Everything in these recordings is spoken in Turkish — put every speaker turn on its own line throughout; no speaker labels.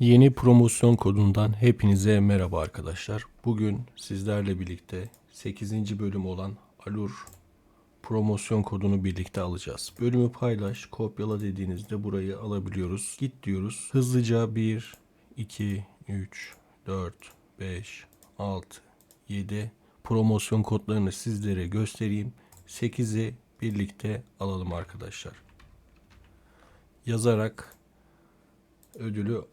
Yeni promosyon kodundan hepinize merhaba arkadaşlar. Bugün sizlerle birlikte 8. bölüm olan Alur promosyon kodunu birlikte alacağız. Bölümü paylaş, kopyala dediğinizde burayı alabiliyoruz. Git diyoruz. Hızlıca 1, 2, 3, 4, 5, 6, 7 promosyon kodlarını sizlere göstereyim. 8'i birlikte alalım arkadaşlar. Yazarak ödülü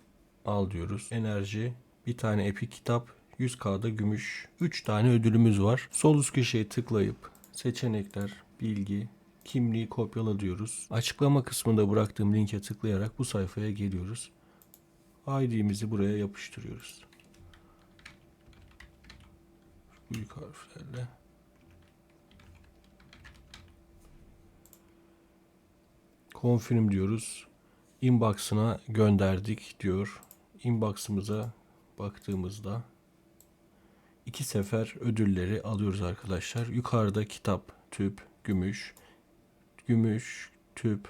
al diyoruz. Enerji, bir tane epik kitap, 100K'da gümüş. 3 tane ödülümüz var. Sol üst köşeye tıklayıp seçenekler, bilgi, kimliği kopyala diyoruz. Açıklama kısmında bıraktığım linke tıklayarak bu sayfaya geliyoruz. ID'mizi buraya yapıştırıyoruz. Büyük harflerle. Confirm diyoruz. Inbox'ına gönderdik diyor. Inbox'ımıza baktığımızda iki sefer ödülleri alıyoruz arkadaşlar. Yukarıda kitap, tüp, gümüş, gümüş, tüp,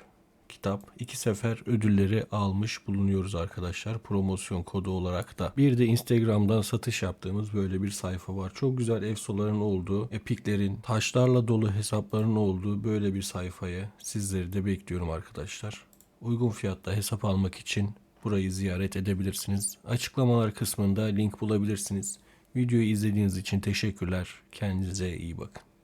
kitap iki sefer ödülleri almış bulunuyoruz arkadaşlar. Promosyon kodu olarak da. Bir de Instagram'dan satış yaptığımız böyle bir sayfa var. Çok güzel efsoların olduğu, epiklerin, taşlarla dolu hesapların olduğu böyle bir sayfaya sizleri de bekliyorum arkadaşlar. Uygun fiyatta hesap almak için burayı ziyaret edebilirsiniz. Açıklamalar kısmında link bulabilirsiniz. Videoyu izlediğiniz için teşekkürler. Kendinize iyi bakın.